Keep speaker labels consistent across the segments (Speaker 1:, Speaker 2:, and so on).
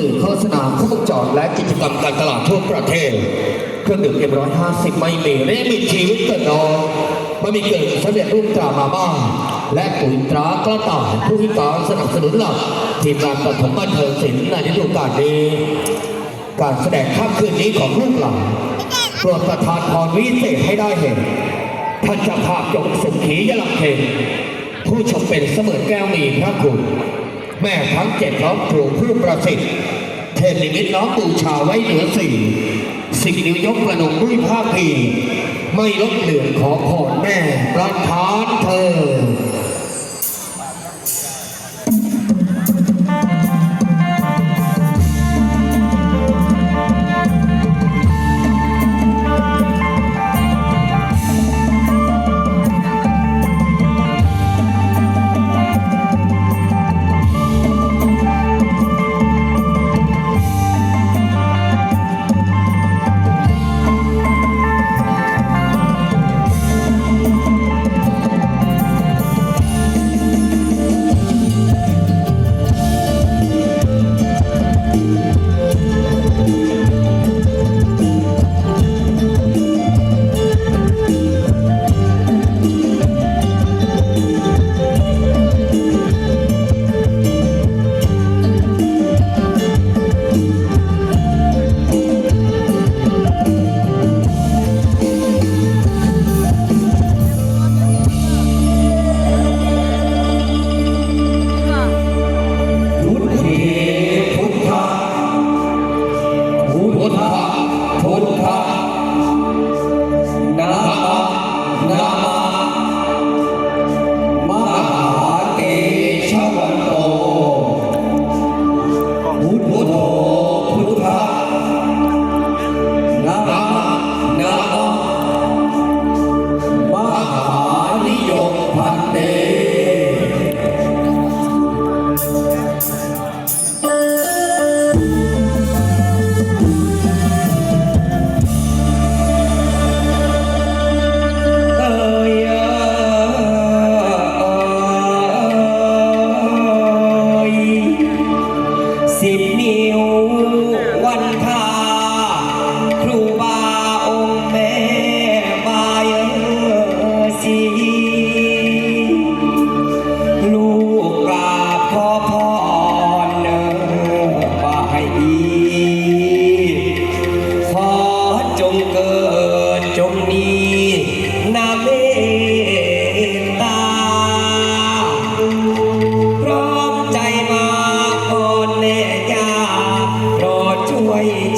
Speaker 1: สื่อโฆษณาครบวงจรและกิจกรรมการตลาดทั่วประเทศ เครื่องดื่มเอ็มร้อยห้าสิบไม่มีและมีชีวิตเกิดนอยไม่มีเกิดสำเร็จรูปตรามาบ้างและปุ๋ยตรากระต่ายผู้พิการสนับสนุนหลักทีมงานปฐมบันเทิงศิลป์ในฤดูกาลนี้ การแสดงค่ำคืนนี้ของลูกหลานโปรดประทานพรวิเศษให้ได้เห็นท่านจะภาพยกสุขียลังเพนผู้ชมเป็นเสมือนแก้วมีพระคุณ แม่ทั้งเจ็ดร้องครูผู้ประสิทธิ์ เทนิมิตน้องบูชาไว้เหนือสี่สิ่งนิ้วยกประนมด้วยภาคพีไม่ลดเหลืองขอพรแม่ประทานเธอ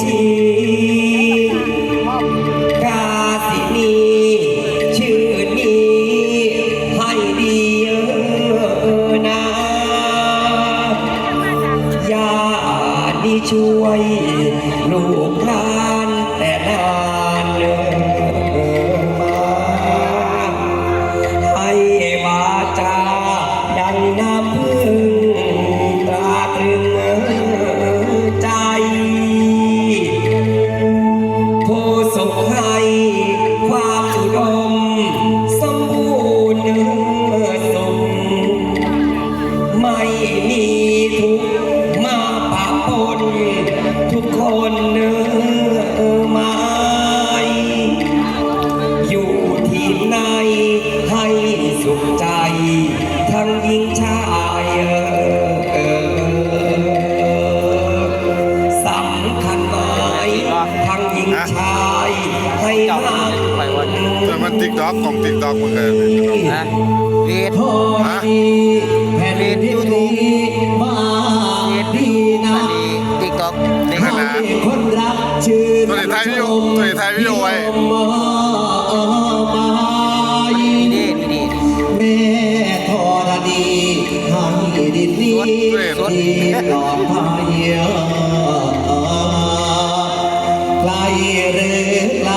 Speaker 1: จีกาสินีชื่อนี้ให้ดีเออนะญาติช่วย ทั้งหญิงชายเออเออสำคัญหมายทั้งหญิงชายให้รัก
Speaker 2: เรื่องมันติ๊กต็อกของติ๊กต็อกมันเลย
Speaker 3: ฮะเรียน
Speaker 1: โทษทีแผ่นดินนี้มาดีนะ
Speaker 3: ดีติ๊กต็อกเด็ก
Speaker 2: นั่นแหละ
Speaker 1: ให้คนรักชื่น
Speaker 2: ตัวไหนถ่ายวิดีโอตัวไหนถ่ายวิดีโอไว้
Speaker 1: ปลอดภัยไกลหรือไกล